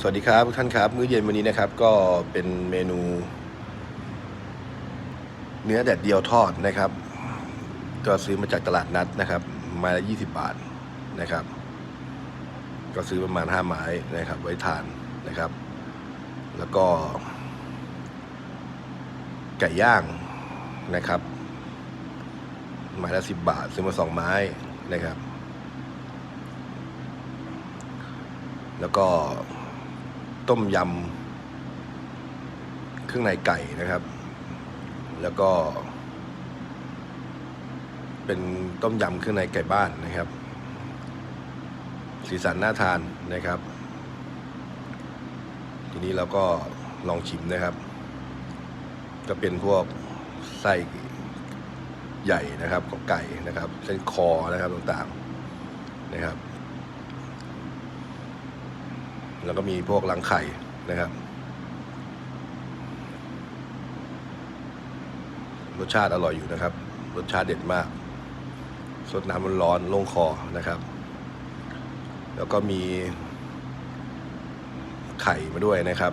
สวัสดีครับทุกท่านครับ มื้อเย็นวันนี้นะครับก็เป็นเมนู เนื้อแดดเดียวทอดนะครับ ก็ซื้อมาจากตลาดนัดนะครับไม้ละยี่สิบบาทนะครับ ก็ซื้อประมาณห้าไม้นะครับ ไว้ทานนะครับ แล้วก็ ไก่ย่างนะครับไม้ละสิบบาท ซื้อมาสองไม้นะครับ แล้วก็ ต้มยำเครื่องในไก่นะครับ แล้วก็ เป็นต้มยำเครื่องในไก่บ้านนะครับ สีสันน่าทานนะครับ ทีนี้เราก็ลองชิมนะครับ ก็เป็นพวกไส้ใหญ่นะครับของไก่นะครับ เส้นคอนะครับต่างๆนะครับ แล้วก็มีพวกรังไข่นะครับ รสชาติอร่อยอยู่นะครับ รสชาติเด็ดมากสดน้ำมันร้อนลงคอนะครับ แล้วก็มีไข่มาด้วยนะครับ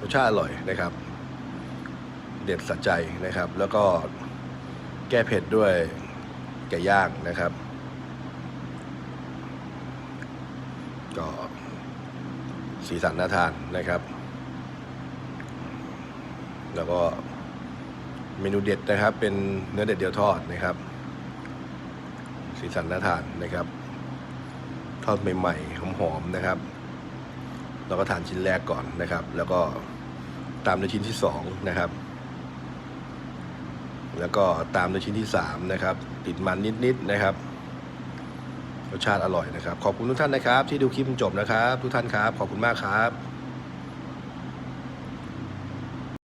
รสชาติอร่อยนะครับ เด็ดสะใจนะครับ แล้วก็แก้เผ็ดด้วยไก่ย่างนะครับ ก็สีสันน่าทานนะครับ แล้วก็เมนูเด็ดนะครับ เป็นเนื้อเด็ดเดียวทอดนะครับ สีสันน่าทานนะครับ ทอดใหม่ๆหอมๆนะครับ เราก็ทานชิ้นแรกก่อนนะครับ แล้วก็ตามด้วยชิ้นที่สองนะครับ แล้วก็ตามด้วยชิ้นที่สามนะครับ ติดมันนิดๆนะครับ รสชาติอร่อยนะครับ ขอบคุณทุกท่านนะครับ ที่ดูคลิปจนจบนะครับ ทุกท่านครับ ขอบคุณมากครับ